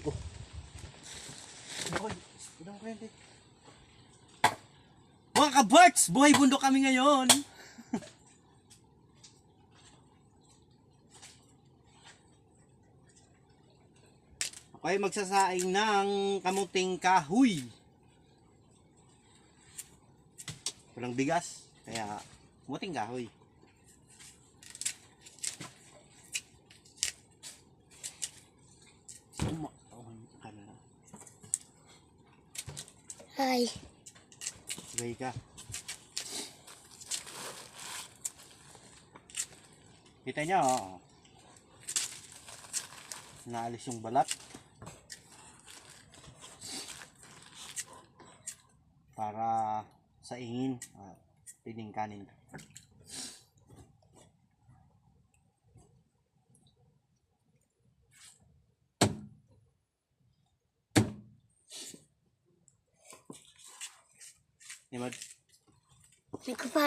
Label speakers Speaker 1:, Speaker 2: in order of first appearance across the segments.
Speaker 1: Ko.
Speaker 2: Boy, ilang kwente. Mga kabarts, buhay bundok kami ngayon. Ako ay magsasaing ng kamuting kahoy. Walang bigas, kaya kamuting kahoy. Uma- oh, ano na.
Speaker 3: Hi.
Speaker 2: Sabay ka. Kita niyo, oh. Naalis yung balat. Para sa ingin, ah, piling kanin.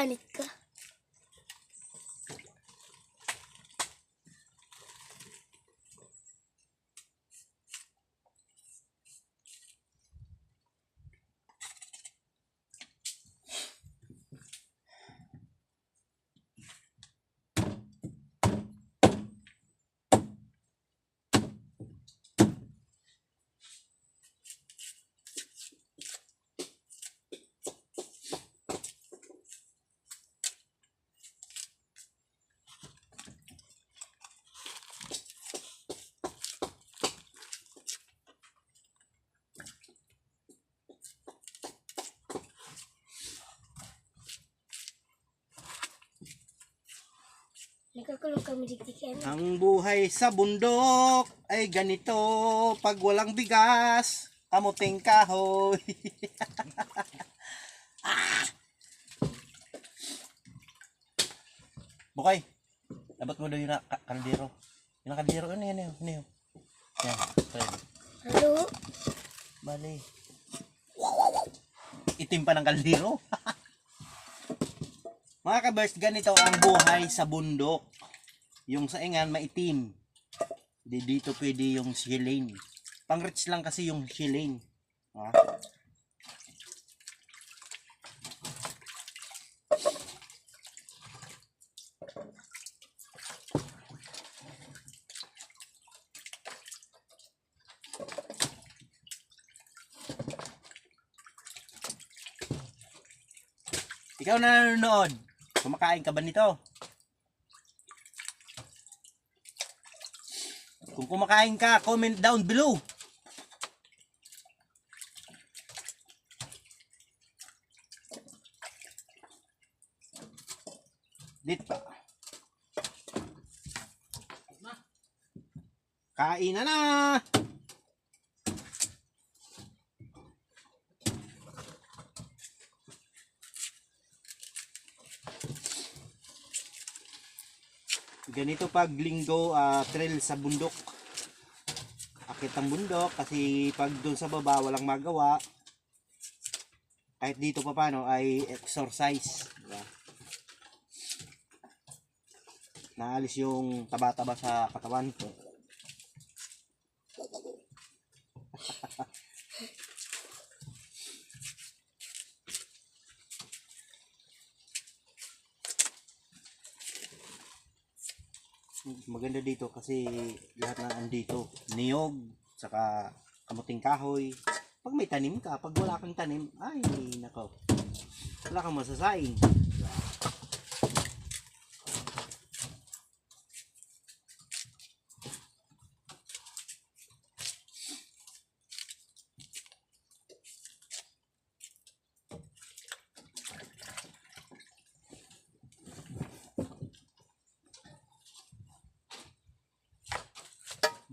Speaker 3: Nagkapanit ka. Nagkakulong kami dikdikan.
Speaker 2: Ang buhay sa bundok ay ganito pag walang bigas, kamuting kahoy. ah! Bukay, dapat mo daw yung kaldero. Yung kaldero, ano yan, ano yun? Yan, try.
Speaker 3: Halo?
Speaker 2: Bali. Itim pa ng kaldero. Mga kabers, ganito ang buhay sa bundok. Yung sa ingan, maitim. Di dito pwede yung shilane. Pang rich lang kasi yung shilane. Ha? Ikaw na nanonood. Kumakain ka ba nito? Kung kumakain ka, comment down below. Dito. Kain na na! Ganito pag linggo ah, trail sa bundok. Akit ang bundok kasi pag doon sa baba walang magawa. Kahit dito pa paano ay exercise. Diba? Naalis yung taba-taba sa katawan ko. Maganda dito kasi lahat na andito niyog saka kamuting kahoy. Pag may tanim ka pag wala kang tanim ay nako wala kang masasaing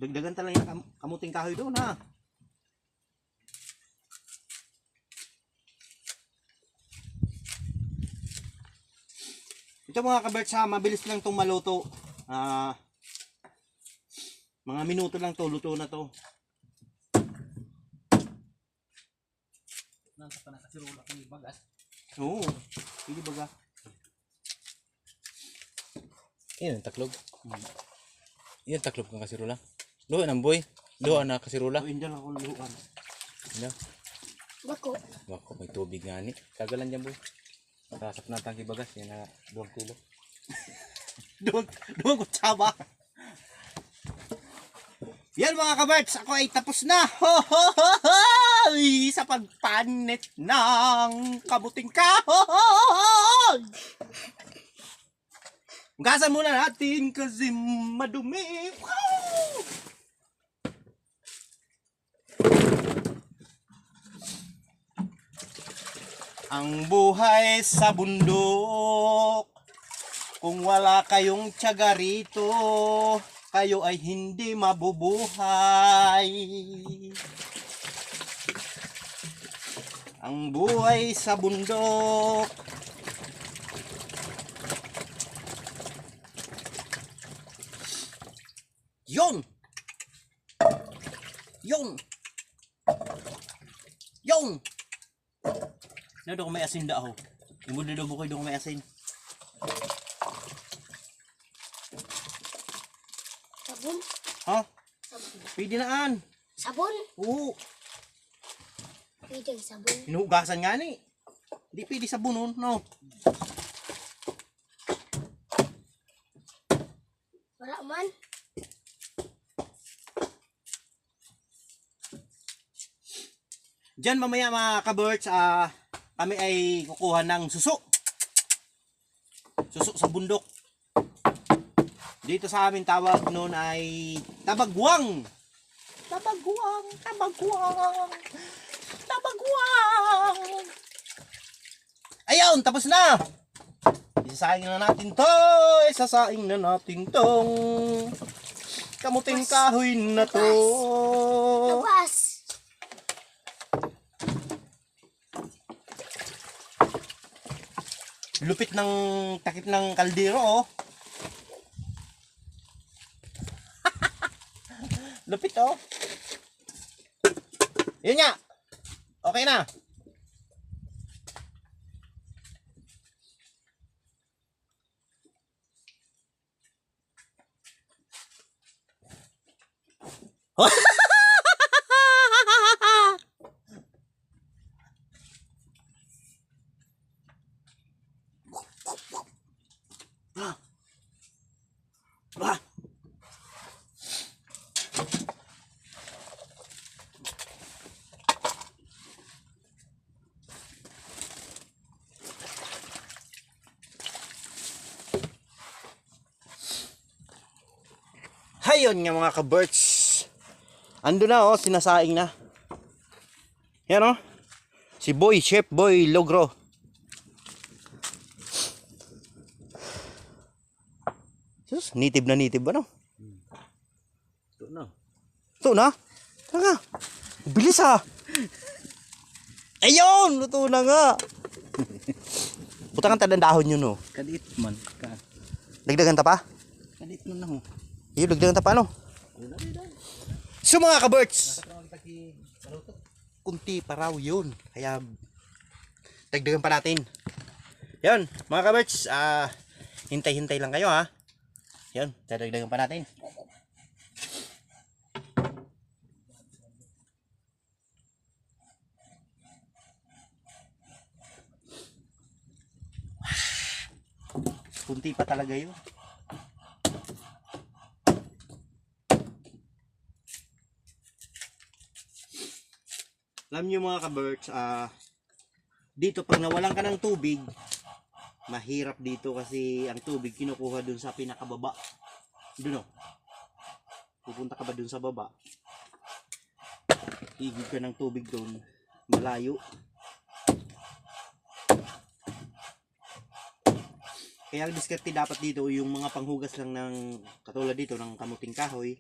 Speaker 2: dagdagan talaga yung kam- kamuting kahoy doon ha ito mga kaberts ha mabilis lang itong maluto ah mga minuto lang to luto na to
Speaker 1: Nasa pa na kasi rula kami bagas.
Speaker 2: oo hindi baga
Speaker 1: Yan ang taklog. Yan taklog kang kasirula. Luho ng boy. Luha na kasirula.
Speaker 2: O, hindi lang akong luan.
Speaker 1: Ano?
Speaker 3: Bako.
Speaker 1: Wako, may tubig nga ni. Kagalan dyan boy. Sasap na tangki bagas. Yan na 2 kilo.
Speaker 2: Duwag, duwag ko tsaba. Yan mga kabarts, ako ay tapos na. Ho, ho, ho, ho! Sa pagpanit ng kabuting kahoy. Gasan muna natin kasi madumi. Wow! Ang buhay sa bundok kung wala kayong tiyaga rito, kayo ay hindi mabubuhay. Ang buhay sa bundok. Yon! Yon! Yon! Nado ko may asin da ako. Imod na daw ko doon may asin.
Speaker 3: Sabon.
Speaker 2: Ha? Pwede naan.
Speaker 3: Sabon.
Speaker 2: Oo.
Speaker 3: Pwede sabon.
Speaker 2: Hinugasan nga ni. Hindi pwede sa bunon, no?
Speaker 3: Wala man.
Speaker 2: Diyan mamaya mga kabirds, ah, kami ay kukuha ng suso. Suso sa bundok. Dito sa amin tawag noon ay tabagwang. Tabagwang, tabagwang, tabagwang. Ayun, tapos na. Isasaing na natin to. Isasaing na natin tong kamuting kahoy na to.
Speaker 3: Labas.
Speaker 2: Lupit ng takip ng kaldero, oh. Lupit, oh. Yun nga. Okay na. Ah. Hayon nga mga ka-birds. Ando na oh, sinasaing na. Yan oh. Si Boy, Chef Boy Logro. Sus, native na native ba no?
Speaker 1: Ito na.
Speaker 2: Ito na. Tanga. Bilis ha. Ayun, luto na nga. Butang ang tadang dahon yun no.
Speaker 1: Kadit man. Ka.
Speaker 2: Dagdagan ta pa?
Speaker 1: Kadit mo na ho.
Speaker 2: Iyo, dagdagan ta pa no? So mga ka-birds, kunti pa raw yun. Kaya dagdagan pa natin. Yan, mga ka-birds, ah, hintay-hintay lang kayo ha. Yan, dadagdagan pa natin. Kunti pa talaga yun. Alam niyo mga ka-birds, ah, dito pag nawalan ka ng tubig, mahirap dito kasi ang tubig kinukuha dun sa pinakababa. Doon oh. Pupunta ka ba dun sa baba? Igib ka ng tubig dun. Malayo. Kaya ang diskarte dapat dito yung mga panghugas lang ng katulad dito ng kamuting kahoy.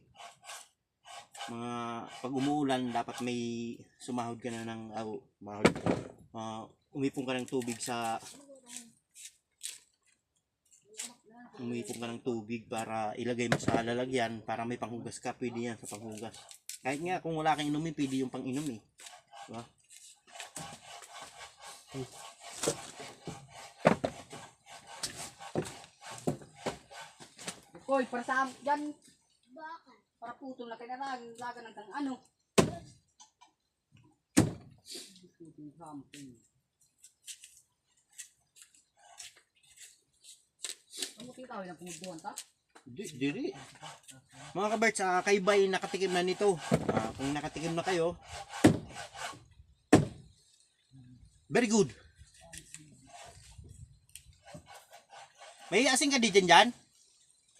Speaker 2: Mga pag umuulan dapat may sumahod ka na ng oh, mahod. Ah, umipong ka ng tubig sa umipong ka ng tubig para ilagay mo sa lalagyan para may panghugas ka, pwede yan sa panghugas. Kahit nga kung wala kang inumin, pwede yung pang-inom eh. Diba?
Speaker 4: Koy, para sa dyan.
Speaker 3: Bakal.
Speaker 4: Para putol na kinarang, laga ng tang ano. Putol something. Ano kita ko na pumuduan ta?
Speaker 2: Di, diri. Mga kaberts, ah, kayo ba'y nakatikim na nito? Ah, kung nakatikim na kayo, very good. May asin ka di dyan dyan?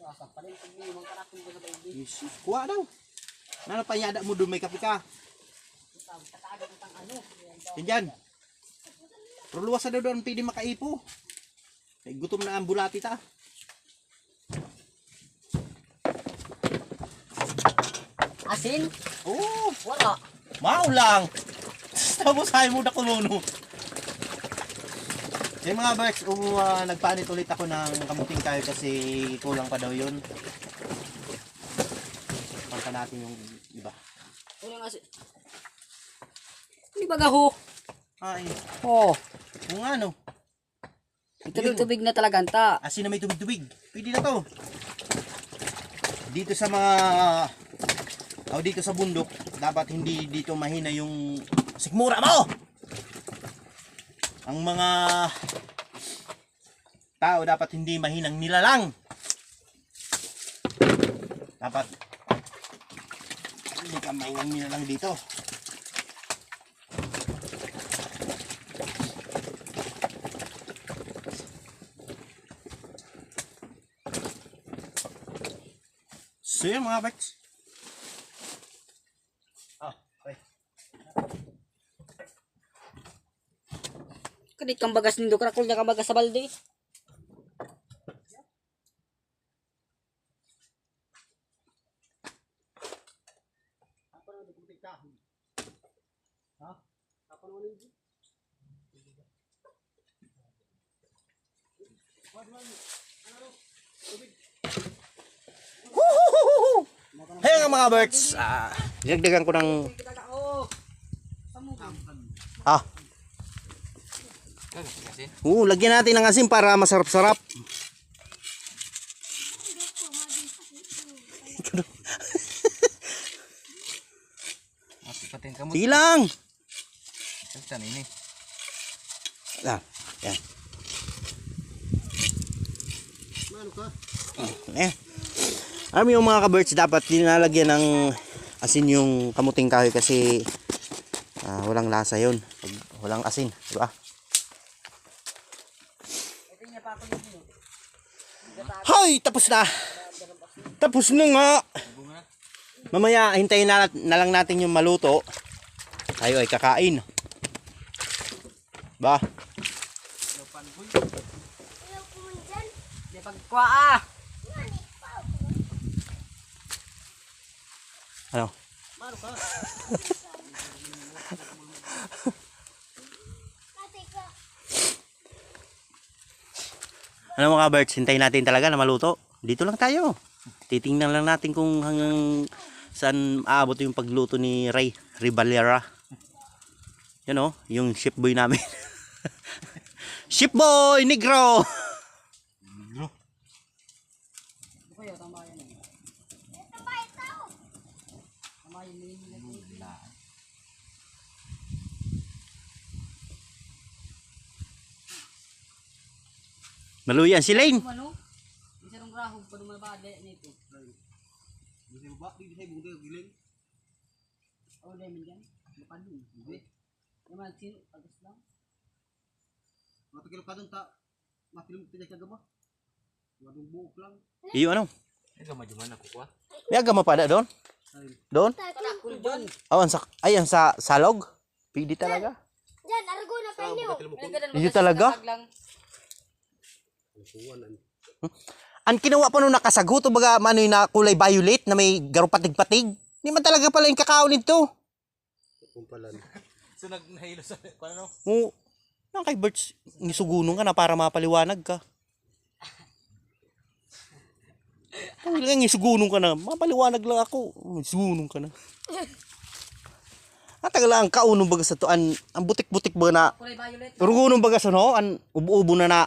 Speaker 4: Pa.
Speaker 2: Yes, kuha daw. Nano panyada mo doon may kape ka.
Speaker 4: Tataga ng tang ano.
Speaker 2: Dyan dyan. Pero luwas na doon pwede makaipo. Ay, gutom na ang bulati ta.
Speaker 4: Asin?
Speaker 2: Oo,
Speaker 4: Wala.
Speaker 2: maulang. Tapos ayaw mo na kumuno. Yung mga birds, um, uh, nagpanit ulit ako ng kamuting kayo kasi kulang pa daw yun. Pagka natin yung iba.
Speaker 4: Unang asin. Hindi ba gaho?
Speaker 2: Ay,
Speaker 4: Oo.
Speaker 2: kung ano,
Speaker 4: Tubig-tubig na talaga ta.
Speaker 2: asin na may tubig-tubig. Pwede na to. Dito sa mga o dito sa bundok, dapat hindi dito mahina yung sikmura mo. Ang mga tao dapat hindi mahinang nilalang. Dapat hindi ka mahinang nilalang dito. So yun mga bats.
Speaker 4: Kadit kang bagas nindo karakol niya kang bagas sa balde.
Speaker 2: Hey nga mga birds, ah, dinagdagan ko ng ah,
Speaker 1: Kasi,
Speaker 2: Oo, lagyan natin ng asin para masarap-sarap. Sige lang.
Speaker 1: Kita ini.
Speaker 2: Ah, yan. Eh. Alam mo yung mga ka-birds, dapat dinalagyan ng asin yung kamuting kahoy kasi ah, walang lasa yun. Walang asin, di ba? Hoy! Tapos na! Tapos na nga! Mamaya, hintayin na, na lang natin yung maluto. Tayo ay kakain. Ba?
Speaker 4: Pagkwa ah.
Speaker 2: Ano?
Speaker 3: Ate
Speaker 2: Ano mga birds, hintayin natin talaga na maluto. Dito lang tayo. Titingnan lang natin kung hanggang saan aabot yung pagluto ni Ray Ribalera. Yan o, yung ship boy namin. ship boy, negro!
Speaker 4: Kayo tama yan. eh.
Speaker 3: Ito ba ito?
Speaker 4: Tama yan ni
Speaker 2: Maluyan si Lane.
Speaker 4: Ano? Isa nung rahog pa naman ba nito. Oh, lemon yan. Lupan yun. Hindi. Naman, sino? Agas lang.
Speaker 2: Mapagilap ka dun ta. Mapilong pinay ka gama. Wadong buok lang. Iyo ano?
Speaker 1: Ikaw majuman ako kuha.
Speaker 2: May agama pa da doon? Doon?
Speaker 4: Karakol dyan.
Speaker 2: Oh, ang sa, ay, ang sa salog? Pidi talaga.
Speaker 3: Dyan, argo na pa inyo.
Speaker 2: Hindi talaga? Ang kinuha pa nung nakasagot, baga ano yung na kulay violet na may garupatig-patig. Hindi man talaga pala yung kakao nito.
Speaker 1: So nagnahilo sa paano?
Speaker 2: Oo. Nang kay Birds, nisugunong ka na para mapaliwanag ka. Ang lang isugunong ka na, mapaliwanag lang ako. Isugunong ka na. At tagal lang kaunong baga sa to, an, ang butik-butik ba na,
Speaker 4: Kulay violet.
Speaker 2: rugunong baga sa no, an ubo-ubo na na.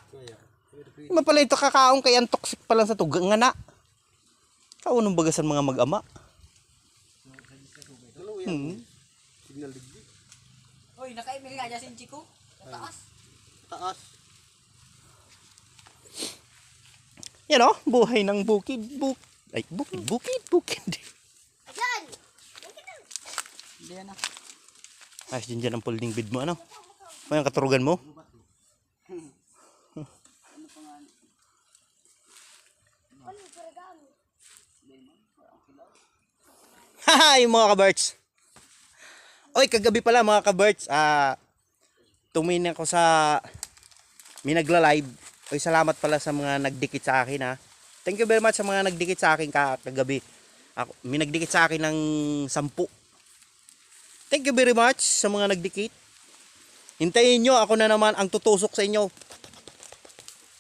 Speaker 2: Man pala ito kakaong kay ang toxic pa lang sa to, nga na. Kaunong baga sa mga mag-ama. Hmm.
Speaker 4: Uy, naka-email nga dyan si Chico. Taas.
Speaker 2: Taas. Yan o, buhay ng bukid. Buk Ay, bukid, bukid, bukid.
Speaker 3: Ayan.
Speaker 4: Hindi yan ah.
Speaker 2: Ayos din dyan ang folding bed mo, ano? O yung katurugan mo?
Speaker 3: Ano yung pergamo?
Speaker 2: Yung mga kabarts. Oy, kagabi pala mga kabarts, ah, tumingin ako sa, may nagla-live. Oy, salamat pala sa mga nagdikit sa akin ha. Thank you very much sa mga nagdikit sa akin ka, kagabi. Ako, may sa akin ng sampu. Thank you very much sa mga nagdikit. Hintayin nyo, ako na naman ang tutusok sa inyo.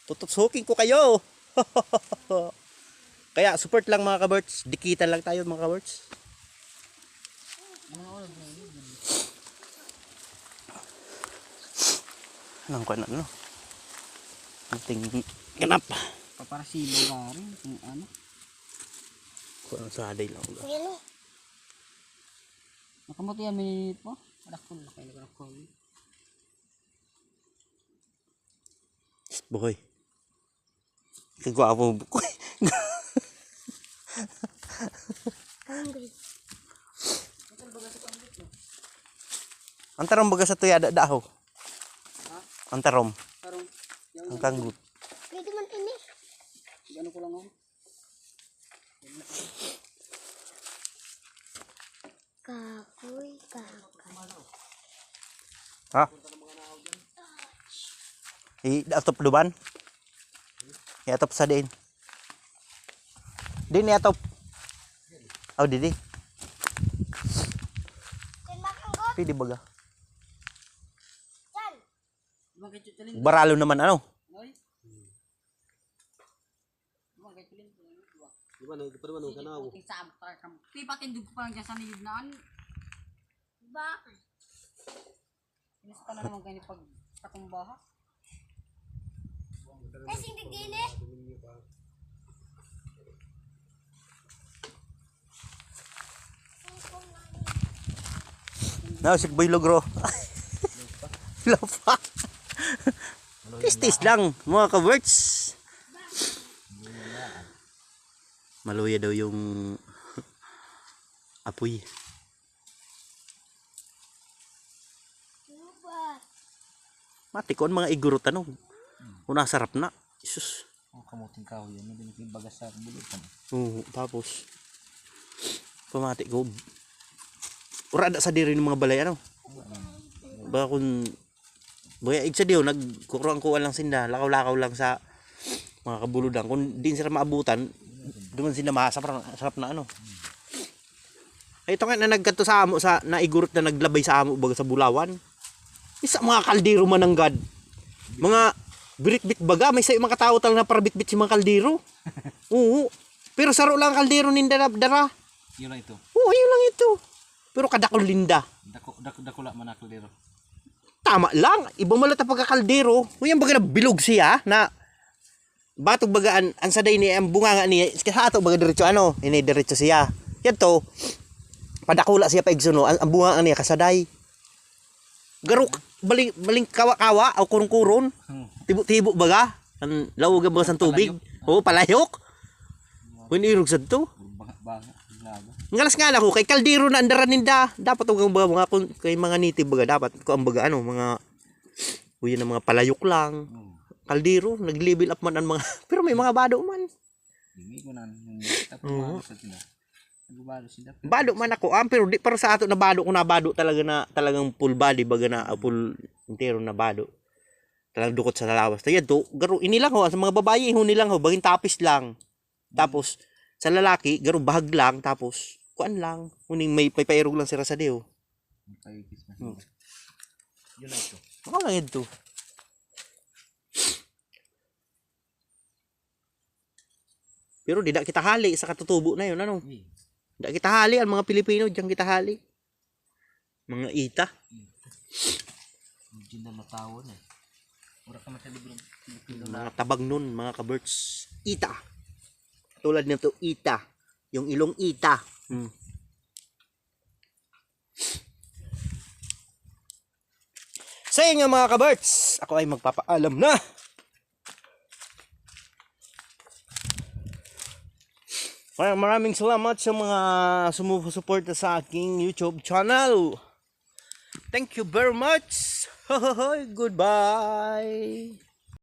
Speaker 2: Tutusukin ko kayo. Kaya support lang mga kabarts. Dikitan lang tayo mga kabarts. Anong kanan no? Ating ganap.
Speaker 4: Paparasibo ka rin. Kung ano.
Speaker 2: Kung saday lang. ba?
Speaker 3: Ayan o.
Speaker 4: Nakamuti yan minit mo. Rakol. Kaya rakol.
Speaker 2: Bukoy. Kagwapo mo bukoy.
Speaker 3: Hungry.
Speaker 2: Ang tarom baga sa tuya daho. Ang
Speaker 4: yung
Speaker 2: Ang kanggut.
Speaker 3: Pwede man ini.
Speaker 4: ano ko lang ako.
Speaker 3: Kakoy, kakay.
Speaker 2: Ha? I atop duban. I atop sa din. Din i atop. Oh, didi. Pwede baga. Baralo naman ano.
Speaker 5: Di ba, nagpaparuan ng kanaw.
Speaker 4: Puting sabot tayo kam. Di pa tindog pa lang dyan sa niyugnaan.
Speaker 3: Ba?
Speaker 4: Inis pa na naman ni pag katumbaha.
Speaker 3: Kasi hindi din eh.
Speaker 2: Na si Boy Logro. Lapa. Tis-tis lang, mga ka-words. Maluya daw yung apoy.
Speaker 3: Ano?
Speaker 2: Matikon mga igurot ano. Una sarap na. Isus.
Speaker 1: Ang kamuting kahoy yan. Hindi nakibagas sa bulutan.
Speaker 2: Oo, tapos pamati ko. Urada sa diri ng mga balay ano. Baka kung Baya igsa diyo nagkukuran ko lang sinda, lakaw-lakaw lang sa mga kabuludan. Kung din sila maabutan, duman sila masarap sarap na ano. Ito nga na nagkato sa amo sa naigurot na naglabay sa amo baga sa Bulawan. Isa mga kaldero mananggad. Mga birit-bit baga, may sa mga tao talaga na para bit-bit si mga kaldero. Oo. Pero saro lang ang kaldero ninda dara.
Speaker 1: Yun lang ito.
Speaker 2: Oo, yun lang ito. Pero kadakol linda.
Speaker 1: Dako, dako, dako lang manakal dito.
Speaker 2: Tama lang. Ibang malat na pagkakaldero. Kung yan baga na bilog siya na batog baga an, ang saday ni ang bunganga niya sa ato baga diretso ano? Ini diretso siya. Yan to padakula siya pa igsuno. Ang, ang bunganga niya kasaday. Garuk baling baling kawa-kawa o kurong-kuron tibo-tibo baga. Ang lawag baga sa tubig oo palayok. Kung irog sa to. Ngalas nga lang ko kay kaldero na andaran ninda. Dapat ug mga mga kung- kay mga native baga dapat ko ang baga ano mga uyan ng mga palayok lang. Kaldero nag-level up man ang mga pero may mga bado man.
Speaker 1: Hindi ko na. Tapos sa.
Speaker 2: Bado man ako ah, pero di para sa ato na bado ko na bado talaga na talagang full body baga na ah, full entero na bado. Talagang dukot sa lawas. Tayo to garo inilang ho sa mga babae ho nilang ho baging tapis lang. Tapos sa lalaki garo bahag lang tapos kuan lang. Uning may may pairog lang sira sa deo.
Speaker 1: Yung paikis na.
Speaker 2: Hmm.
Speaker 1: Yun lang ito.
Speaker 2: Lang ito. Pero di kita hali sa katutubo na yun, ano?
Speaker 1: Eh,
Speaker 2: Da kita hali, ang mga Pilipino, diyan kita hali. Mga ita.
Speaker 1: na tao na eh. Mura ka na.
Speaker 2: Mga tabag nun, mga kaberts. Ita. Tulad nito, ita. Yung ilong ita. Hmm. Sa inyo mga kabarts, ako ay magpapaalam na. Maraming, maraming salamat sa mga sumusuporta sa aking YouTube channel. Thank you very much. Goodbye.